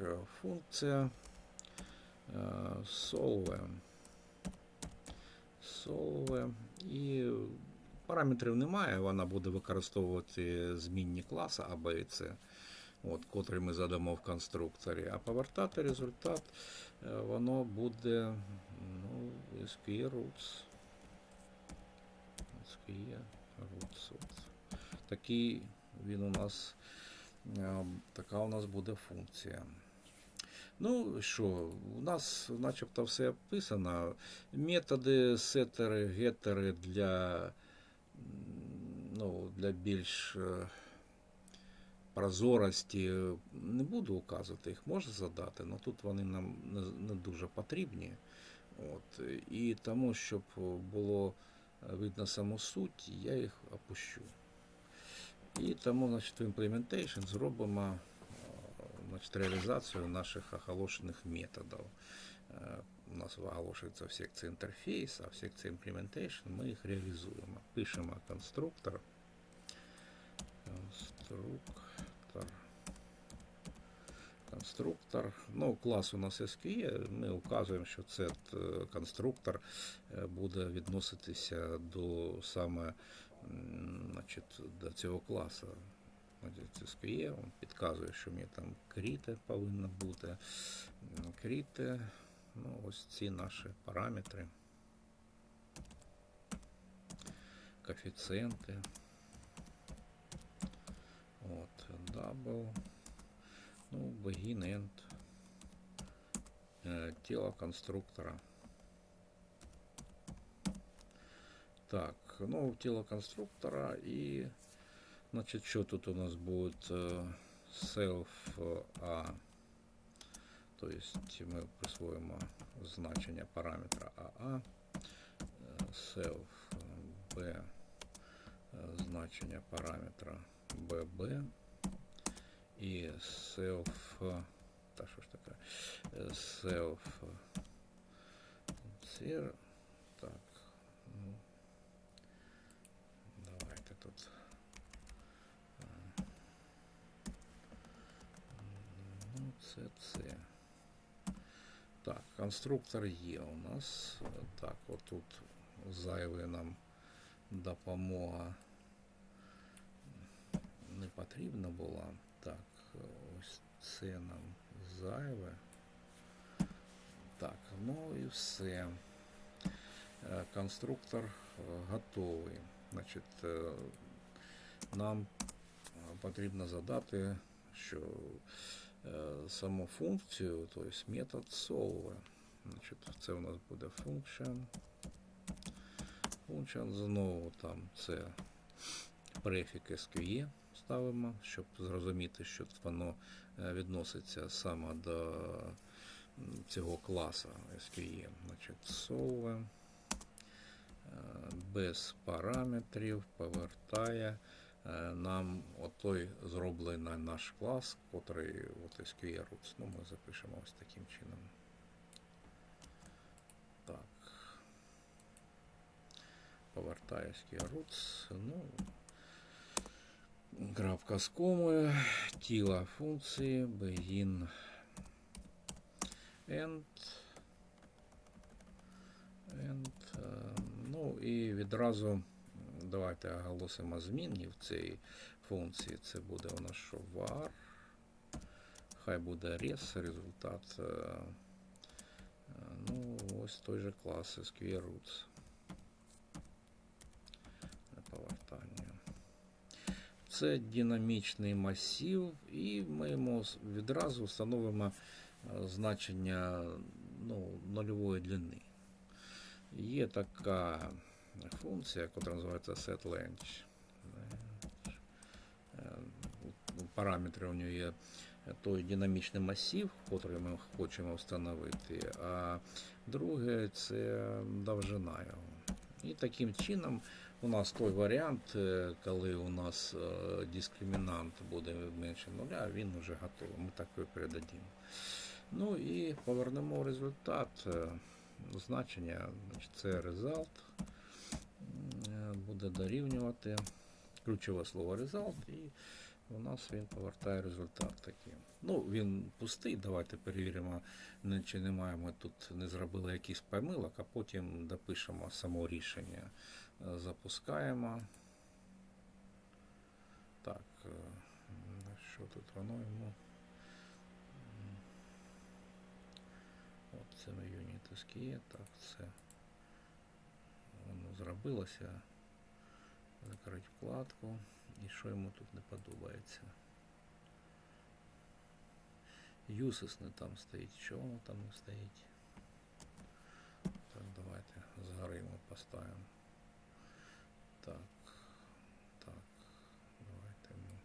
е, функція е, solve. Solve. І параметрів немає, вона буде використовувати змінні класи А, Б і С, от, котрі ми задамо в конструкторі. А повертати результат е, воно буде ну, SQE roots. SQE roots. Такий він у нас, така у нас буде функція. Ну що, у нас начебто все описано. Методи, сетери, гетери для, ну, для більш е, прозорості не буду указувати, їх можна задати, але тут вони нам не, дуже потрібні. От. І тому, щоб було видно саму суть, я їх опущу. І тому, значить, в implementation зробимо е, значить, реалізацію наших оголошених методів. Е, У нас оголошується в секції інтерфейс, а в секції implementation ми їх реалізуємо. Пишемо конструктор. Конструктор. Конструктор. Ну, клас у нас SQE. Ми указуємо, що це е, конструктор е, буде відноситися до саме значить, до цього класу. Значить, SQE, він підказує, що мені там кріте повинно бути. Кріте, ну, ось ці наші параметри. Коефіцієнти. От, double. Ну, begin end. Е, Тіло конструктора. Так, ну, тіло конструктора і, значить, що тут у нас буде е, self A. То есть ми присвоїмо значення параметра AA, self B, е, значення параметра BB і self, та що ж таке, self це. Так, конструктор є у нас. Так, отут зайвий нам допомога не потрібна була. Так, ось це нам зайве. Так, ну і все. Е, Конструктор е, готовий. Значить, е, нам потрібно задати, що саму функцію, тобто метод solve. Значить, це у нас буде function. Function знову там це префік SQE ставимо, щоб зрозуміти, що воно е, відноситься саме до цього класу SQE. Значить, solve е, без параметрів повертає е, нам отой зроблений наш клас, котрий от SQE roots. Ну, ми запишемо ось таким чином. Так. Повертає SQE roots. Ну, Крапка з комою, тіла функції, begin, end, end, е, ну і відразу давайте оголосимо змінні в цій функції. Це буде у нас що var, хай буде res, результат, е, ну ось той же клас SQL roots. Повертання. Це динамічний масив, і ми йому відразу встановимо е, значення ну, нульової длини. Є така функція, яка називається setLange. Е, Параметри у нього є той динамічний масив, який ми хочемо встановити, а друге це довжина його. І таким чином у нас той варіант, е, коли у нас е, дискримінант буде менше нуля, він вже готовий. Ми так і передадимо. Ну і повернемо результат. Значення, це е, буде дорівнювати ключове слово result і у нас він повертає результат такий. Ну, він пустий, давайте перевіримо, чи немає ми тут не зробили якийсь помилок, а потім допишемо само рішення. Е, Запускаємо. Так, е, що тут воно йому? От це юніт SKE, так, це зробилося. Закрити вкладку. І що йому тут не подобається? Юсис не там стоїть. Воно там не стоїть? Так, давайте згори ми поставимо. Так. Давайте ми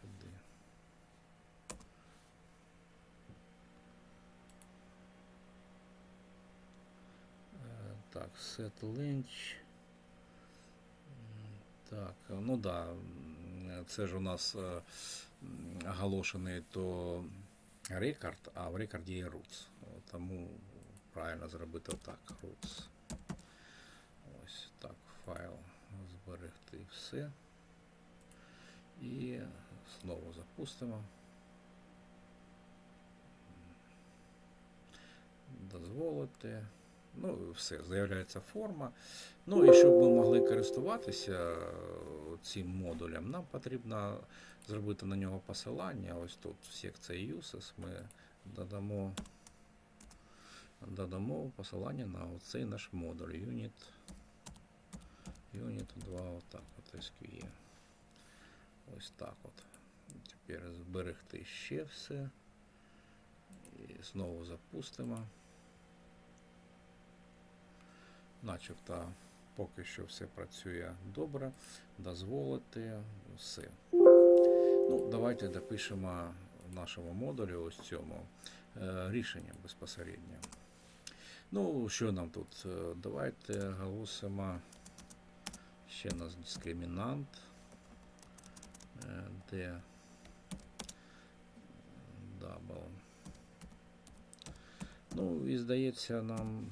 сюди. Е, Так, set lynch. Так, ну да, це ж у нас е, оголошений то рекорд, а в рекорді є roots. Тому правильно зробити отак, roots. Ось так, файл зберегти все. І знову запустимо. Дозволити. Ну, все, з'являється форма. Ну і щоб ми могли користуватися е, цим модулем, нам потрібно зробити на нього посилання. Ось тут в секції Uses ми додамо, додамо посилання на оцей наш модуль Unit, Unit 2, отак от SQE. Ось так от. Тепер зберегти ще все. І знову запустимо. Начебто поки що все працює добре. Дозволити все. Ну, давайте допишемо в нашому модулі ось цьому е, рішення безпосередньо. Ну, що нам тут? Е, Давайте оголосимо ще у нас дискримінант, е, де double. Ну, і здається, нам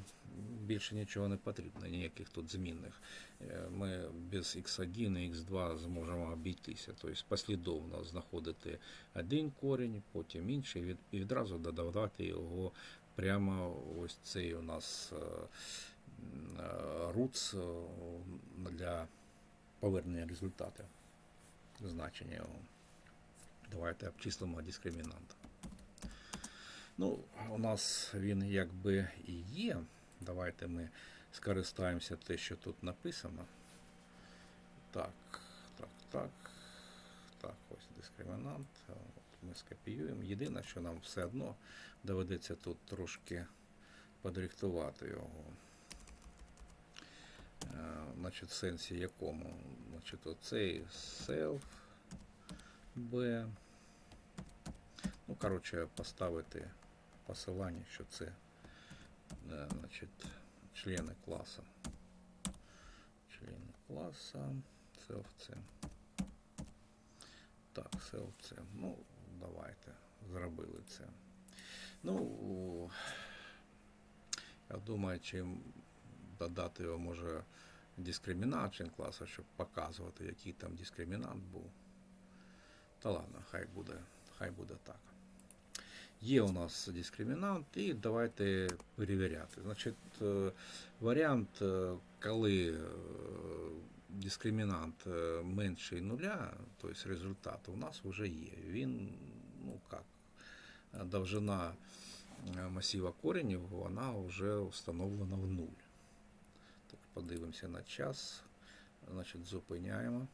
більше нічого не потрібно, ніяких тут змінних. Е, Ми без x1 і x2 зможемо обійтися, тобто послідовно знаходити один корінь, потім інший, і відразу додавати його прямо ось цей у нас е, roots е, для повернення результату, значення його. Давайте обчислимо дискримінант. Ну, у нас він якби і є. Давайте ми скористаємося те, що тут написано. Так, так, так. Так, ось дискримінант. От ми скопіюємо. Єдине, що нам все одно доведеться тут трошки подрихтувати його. Е, Значить, в сенсі якому? Значить, оцей self B. Ну, коротше, поставити посилання, що це значить, члени класу. Члени класу. Self-C. Так, self-C. Ну, давайте. Зробили це. Ну, я думаю, чим додати його може дискримінант класу, щоб показувати, який там дискримінант був. Та ладно, хай буде, хай буде так. Є у нас дискримінант, і давайте перевіряти. Значить, е, варіант, е, коли е, дискримінант менший нуля, тобто результат у нас вже є. Він, ну як, довжина масива коренів, вона вже встановлена в нуль. Так, подивимося на час. Значить, зупиняємо.